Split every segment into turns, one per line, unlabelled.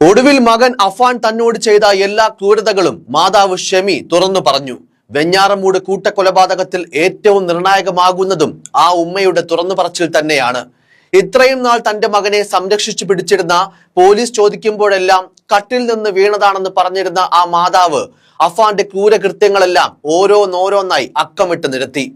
ഒടുവിൽ മകൻ അഫാൻ തന്നോട് ചെയ്ത എല്ലാ ക്രൂരതകളും മാതാവ് ഷെമി തുറന്നു പറഞ്ഞു. വെഞ്ഞാറമൂട് കൂട്ടക്കൊലപാതകത്തിൽ ഏറ്റവും നിർണായകമാകുന്നതും ആ ഉമ്മയുടെ തുറന്നു പറച്ചിൽ തന്നെയാണ്. ഇത്രയും നാൾ തന്റെ മകനെ സംരക്ഷിച്ചു പിടിച്ചിരുന്ന പോലീസ് ചോദിക്കുമ്പോഴെല്ലാം കട്ടിൽ നിന്ന് വീണതാണെന്ന് പറഞ്ഞിരുന്ന ആ മാതാവ് അഫാന്റെ ക്രൂരകൃത്യങ്ങളെല്ലാം ഓരോന്നോരോന്നായി അക്കമിട്ട് നിരത്തി.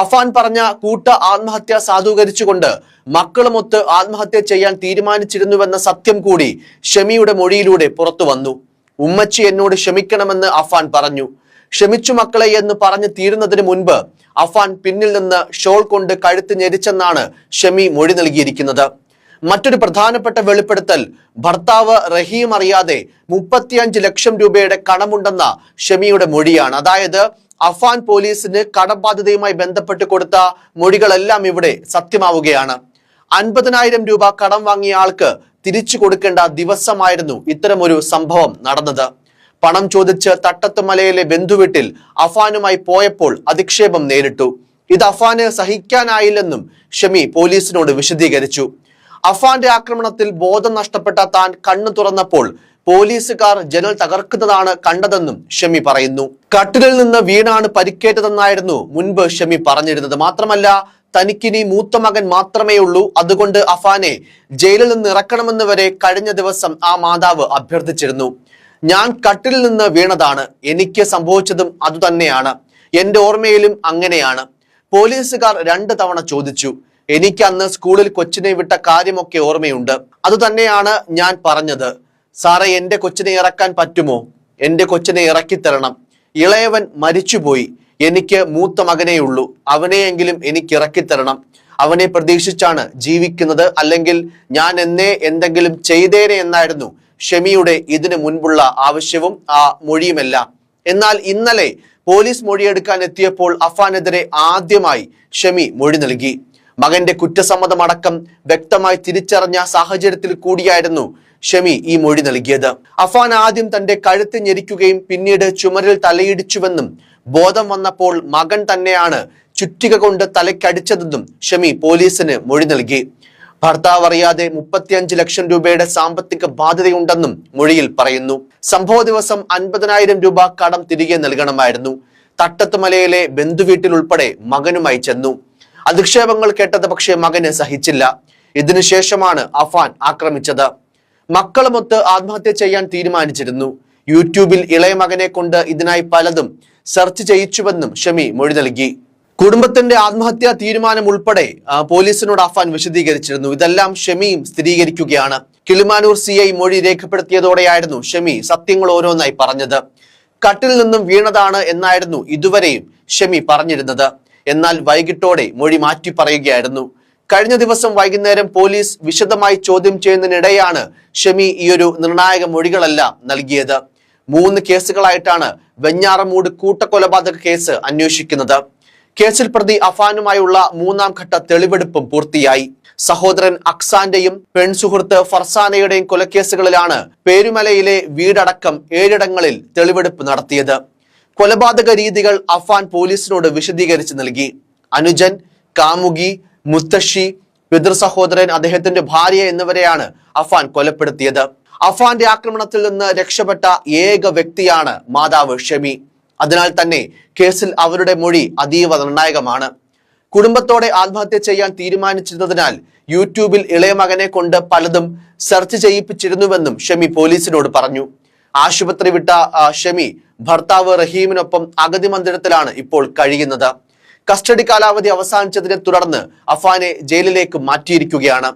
അഫാൻ പറഞ്ഞ കൂട്ട ആത്മഹത്യ സാധൂകരിച്ചുകൊണ്ട് മക്കളുമൊത്ത് ആത്മഹത്യ ചെയ്യാൻ തീരുമാനിച്ചിരുന്നുവെന്ന സത്യം കൂടി ഷമിയുടെ മൊഴിയിലൂടെ പുറത്തു വന്നു. ഉമ്മച്ചി എന്നോട് ക്ഷമിക്കണമെന്ന് അഫാൻ പറഞ്ഞു. ക്ഷമിച്ചു മക്കളെ എന്ന് പറഞ്ഞു തീരുന്നതിന് മുൻപ് അഫാൻ പിന്നിൽ നിന്ന് ഷോൾ കൊണ്ട് കഴുത്ത് ഞെരിച്ചെന്നാണ് ഷമി മൊഴി നൽകിയിരിക്കുന്നത്. മറ്റൊരു പ്രധാനപ്പെട്ട വെളിപ്പെടുത്തൽ ഭർത്താവ് റഹീം അറിയാതെ മുപ്പത്തിയഞ്ച് ലക്ഷം രൂപയുടെ കടമുണ്ടെന്ന ഷമിയുടെ മൊഴിയാണ്. അതായത് അഫാൻ പോലീസിന് കടബാധ്യതയുമായി ബന്ധപ്പെട്ട് കൊടുത്ത മൊഴികളെല്ലാം ഇവിടെ സത്യമാവുകയാണ്. അൻപതിനായിരം രൂപ കടം വാങ്ങിയ ആൾക്ക് തിരിച്ചു കൊടുക്കേണ്ട ദിവസമായിരുന്നു ഇത്തരമൊരു സംഭവം നടന്നത്. പണം ചോദിച്ച് തട്ടത്തുമലയിലെ ബന്ധുവീട്ടിൽ അഫാനുമായി പോയപ്പോൾ അധിക്ഷേപം നേരിട്ടു. ഇത് അഫാന് സഹിക്കാനായില്ലെന്നും ഷമി പോലീസിനോട് വിശദീകരിച്ചു. അഫാന്റെ ആക്രമണത്തിൽ ബോധം നഷ്ടപ്പെട്ട താൻ കണ്ണു തുറന്നപ്പോൾ പോലീസുകാർ ജനൽ തകർക്കുന്നതാണ് കണ്ടതെന്നും ഷമി പറയുന്നു. കട്ടിലിൽ നിന്ന് വീണാണ് പരിക്കേറ്റതെന്നായിരുന്നു മുൻപ് ഷമി പറഞ്ഞിരുന്നത്. മാത്രമല്ല തനിക്കിനി മൂത്ത മകൻ മാത്രമേ ഉള്ളൂ അതുകൊണ്ട് അഫാനെ ജയിലിൽ നിന്ന് ഇറക്കണമെന്ന് വരെ കഴിഞ്ഞ ദിവസം ആ മാതാവ് അഭ്യർത്ഥിച്ചിരുന്നു. ഞാൻ കട്ടിലിൽ നിന്ന് വീണതാണ്. എനിക്ക് സംഭവിച്ചതും അതുതന്നെയാണ്. എന്റെ ഓർമ്മയിലും അങ്ങനെയാണ്. പോലീസുകാർ രണ്ട് തവണ ചോദിച്ചു. എനിക്ക് അന്ന് സ്കൂളിൽ കൊച്ചിനെ വിട്ട കാര്യമൊക്കെ ഓർമ്മയുണ്ട്. അതുതന്നെയാണ് ഞാൻ പറഞ്ഞത്. സാറേ എന്റെ കൊച്ചിനെ ഇറക്കാൻ പറ്റുമോ? എന്റെ കൊച്ചിനെ ഇറക്കിത്തരണം. ഇളയവൻ മരിച്ചുപോയി. എനിക്ക് മൂത്ത മകനേ ഉള്ളൂ. അവനെയെങ്കിലും എനിക്ക് ഇറക്കിത്തരണം. അവനെ പ്രതീക്ഷിച്ചാണ് ജീവിക്കുന്നത്. അല്ലെങ്കിൽ ഞാൻ എന്നേ എന്തെങ്കിലും ചെയ്തേനെ എന്നായിരുന്നു ഷെമിയുടെ ഇതിനു മുൻപുള്ള ആവശ്യവും ആ മൊഴിയുമെല്ലാം. എന്നാൽ ഇന്നലെ പോലീസ് മൊഴിയെടുക്കാൻ എത്തിയപ്പോൾ അഫാനെതിരെ ആദ്യമായി ഷെമി മൊഴി നൽകി. മകന്റെ കുറ്റസമ്മതമടക്കം വ്യക്തമായി തിരിച്ചറിഞ്ഞ സാഹചര്യത്തിൽ കൂടിയായിരുന്നു ഷമി ഈ മൊഴി നൽകിയത്. അഫാൻ ആദ്യം തന്റെ കഴുത്ത് ഞെരിക്കുകയും പിന്നീട് ചുമരിൽ തലയിടിച്ചുവെന്നും ബോധം വന്നപ്പോൾ മകൻ തന്നെയാണ് ചുറ്റിക കൊണ്ട് തലയ്ക്കടിച്ചതെന്നും ഷമി പോലീസിന് മൊഴി നൽകി. ഭർത്താവ് അറിയാതെ മുപ്പത്തിയഞ്ച് ലക്ഷം രൂപയുടെ സാമ്പത്തിക ബാധ്യതയുണ്ടെന്നും മൊഴിയിൽ പറയുന്നു. സംഭവ ദിവസം അൻപതിനായിരം രൂപ കടം തിരികെ നൽകണമായിരുന്നു. തട്ടത്തുമലയിലെ ബന്ധുവീട്ടിൽ ഉൾപ്പെടെ മകനുമായി ചെന്നു. അധിക്ഷേപങ്ങൾ കേട്ടത് പക്ഷേ മകന് സഹിച്ചില്ല. ഇതിനുശേഷമാണ് അഫാൻ ആക്രമിച്ചത്. മക്കളുമൊത്ത് ആത്മഹത്യ ചെയ്യാൻ തീരുമാനിച്ചിരുന്നു. യൂട്യൂബിൽ ഇളയ മകനെ കൊണ്ട് ഇതിനായി പലതും സെർച്ച് ചെയ്യിച്ചുവെന്നും ഷമി മൊഴി നൽകി. കുടുംബത്തിന്റെ ആത്മഹത്യാ തീരുമാനം ഉൾപ്പെടെ പോലീസിനോട് അഫാൻ വിശദീകരിച്ചിരുന്നു. ഇതെല്ലാം ഷമിയും സ്ഥിരീകരിക്കുകയാണ്. കിളിമാനൂർ സി ഐ മൊഴി രേഖപ്പെടുത്തിയതോടെയായിരുന്നു ഷമി സത്യങ്ങൾ ഓരോന്നായി പറഞ്ഞത്. കട്ടിൽ നിന്നും വീണതാണ് എന്നായിരുന്നു ഇതുവരെയും ഷമി പറഞ്ഞിരുന്നത്. എന്നാൽ വൈകിട്ടോടെ മൊഴി മാറ്റി പറയുകയായിരുന്നു. കഴിഞ്ഞ ദിവസം വൈകുന്നേരം പോലീസ് വിശദമായി ചോദ്യം ചെയ്യുന്നതിനിടെയാണ് ഷമി ഈയൊരു നിർണായക മൊഴികളെല്ലാം നൽകിയത്. മൂന്ന് കേസുകളായിട്ടാണ് വെഞ്ഞാറമൂട് കൂട്ടക്കൊലപാതക കേസ് അന്വേഷിക്കുന്നത്. കേസിൽ പ്രതി അഫാനുമായുള്ള മൂന്നാം ഘട്ട തെളിവെടുപ്പും പൂർത്തിയായി. സഹോദരൻ അക്സാന്റെയും പെൺസുഹൃത്ത് ഫർസാനയുടെയും കൊലക്കേസുകളിലാണ് പേരുമലയിലെ വീടടക്കം ഏഴിടങ്ങളിൽ തെളിവെടുപ്പ് നടത്തിയത്. കൊലപാതക രീതികൾ അഫാൻ പോലീസിനോട് വിശദീകരിച്ച് നൽകി. അനുജൻ കാമുകി മുത്തശ്ശി പിതൃ സഹോദരൻ അദ്ദേഹത്തിന്റെ ഭാര്യ എന്നിവരെയാണ് അഫാൻ കൊലപ്പെടുത്തിയത്. അഫാന്റെ ആക്രമണത്തിൽ നിന്ന് രക്ഷപ്പെട്ട ഏക വ്യക്തിയാണ് മാതാവ് ഷമി. അതിനാൽ തന്നെ കേസിൽ അവരുടെ മൊഴി അതീവ നിർണായകമാണ്. കുടുംബത്തോടെ ആത്മഹത്യ ചെയ്യാൻ തീരുമാനിച്ചിരുന്നതിനാൽ യൂട്യൂബിൽ ഇളയ മകനെ കൊണ്ട് പലതും സെർച്ച് ചെയ്യിപ്പിച്ചിരുന്നുവെന്നും ഷമി പോലീസിനോട് പറഞ്ഞു. ആശുപത്രി വിട്ട ഷെമി ഭർത്താവ് റഹീമിനൊപ്പം അഗതി മന്ദിരത്തിലാണ് ഇപ്പോൾ കഴിയുന്നത്. കസ്റ്റഡി കാലാവധി അവസാനിച്ചതിനെ തുടർന്ന് അഫാനെ ജയിലിലേക്ക് മാറ്റിയിരിക്കുകയാണ്.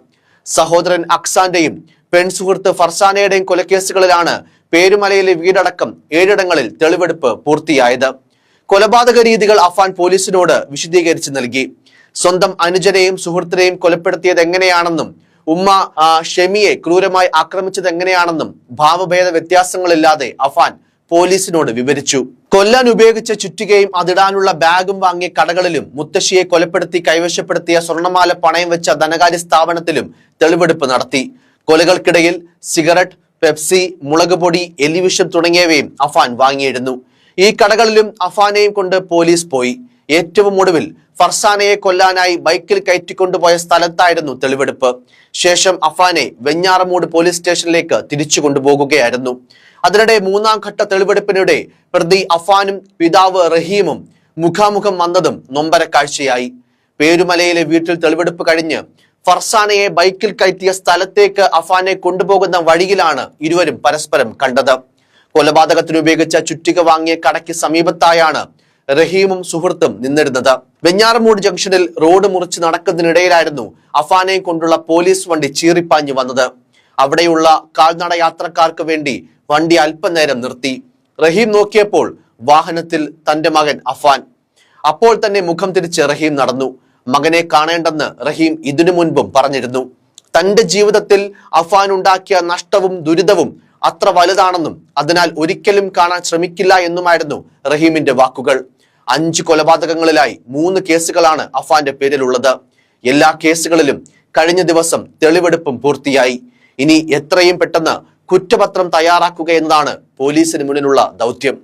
സഹോദരൻ അക്സാന്റെയും പെൺസുഹൃത്ത് ഫർസാനയുടെയും കൊലക്കേസുകളിലാണ് പേരുമലയിലെ വീടടക്കം ഏഴിടങ്ങളിൽ തെളിവെടുപ്പ് പൂർത്തിയായത്. കൊലപാതക രീതികൾ അഫാൻ പോലീസിനോട് വിശദീകരിച്ച് നൽകി. സ്വന്തം അനുജനെയും സുഹൃത്തിനെയും കൊലപ്പെടുത്തിയത് എങ്ങനെയാണെന്നും ഉമ്മ ഷെമിയെ ക്രൂരമായി ആക്രമിച്ചത് എങ്ങനെയാണെന്നും ഭാവഭേദ വ്യത്യാസങ്ങളില്ലാതെ അഫാൻ പോലീസിനോട് വിവരിച്ചു. കൊല്ലാൻ ഉപയോഗിച്ച ചുറ്റികയും അതിടാനുള്ള ബാഗും വാങ്ങിയ കടകളിലും മുത്തശ്ശിയെ കൊലപ്പെടുത്തി കൈവശപ്പെടുത്തിയ സ്വർണമാല പണയം വെച്ച ധനകാര്യ സ്ഥാപനത്തിലും തെളിവെടുപ്പ് നടത്തി. കൊലകൾക്കിടയിൽ സിഗരറ്റ് പെപ്സി മുളക് പൊടി എലിവിഷം തുടങ്ങിയവയും അഫാൻ വാങ്ങിയിരുന്നു. ഈ കടകളിലും അഫാനെയും കൊണ്ട് പോലീസ് പോയി. ഏറ്റവും ഒടുവിൽ ഫർസാനയെ കൊല്ലാനായി ബൈക്കിൽ കയറ്റിക്കൊണ്ടുപോയ സ്ഥലത്തായിരുന്നു തെളിവെടുപ്പ്. ശേഷം അഫാനെ വെഞ്ഞാറമൂട് പോലീസ് സ്റ്റേഷനിലേക്ക് തിരിച്ചു കൊണ്ടുപോകുകയായിരുന്നു. അതിനിടെ മൂന്നാം ഘട്ട തെളിവെടുപ്പിനിടെ പ്രതി അഫാനും പിതാവ് റഹീമും മുഖാമുഖം വന്നതും നൊമ്പര കാഴ്ചയായി. പേരുമലയിലെ വീട്ടിൽ തെളിവെടുപ്പ് കഴിഞ്ഞ് ഫർസാനയെ ബൈക്കിൽ കയറ്റിയ സ്ഥലത്തേക്ക് അഫാനെ കൊണ്ടുപോകുന്ന വഴിയിലാണ് ഇരുവരും പരസ്പരം കണ്ടത്. കൊലപാതകത്തിന് ഉപയോഗിച്ച ചുറ്റിക വാങ്ങിയ കടയ്ക്ക് സമീപത്തായാണ് റഹീമും സുഹൃത്തും നിന്നിരുന്നത്. വെഞ്ഞാറമൂട് ജംഗ്ഷനിൽ റോഡ് മുറിച്ച് നടക്കുന്നതിനിടയിലായിരുന്നു അഫാനെ കൊണ്ടുള്ള പോലീസ് വണ്ടി ചീറിപ്പാഞ്ഞു വന്നത്. അവിടെയുള്ള കാൽനട യാത്രക്കാർക്ക് വേണ്ടി വണ്ടി അല്പനേരം നിർത്തി. റഹീം നോക്കിയപ്പോൾ വാഹനത്തിൽ തന്റെ മകൻ അഫാൻ അപ്പോൾ തന്നെ മുഖം തിരിച്ച് റഹീം നടന്നു. മകനെ കാണേണ്ടെന്ന് റഹീം ഇതിനു മുൻപും പറഞ്ഞിരുന്നു. തന്റെ ജീവിതത്തിൽ അഫാൻ ഉണ്ടാക്കിയ നഷ്ടവും ദുരിതവും അത്ര വലുതാണെന്നും അതിനാൽ ഒരിക്കലും കാണാൻ ശ്രമിക്കില്ല എന്നുമായിരുന്നു റഹീമിന്റെ വാക്കുകൾ. അഞ്ച് കൊലപാതകങ്ങളിലായി മൂന്ന് കേസുകളാണ് അഫാന്റെ പേരിലുള്ളത്. എല്ലാ കേസുകളിലും കഴിഞ്ഞ ദിവസം തെളിവെടുപ്പും പൂർത്തിയായി. ഇനി എത്രയും പെട്ടെന്ന് കുറ്റപത്രം തയ്യാറാക്കുക എന്നതാണ് പോലീസിന് മുന്നിലുള്ള ദൗത്യം.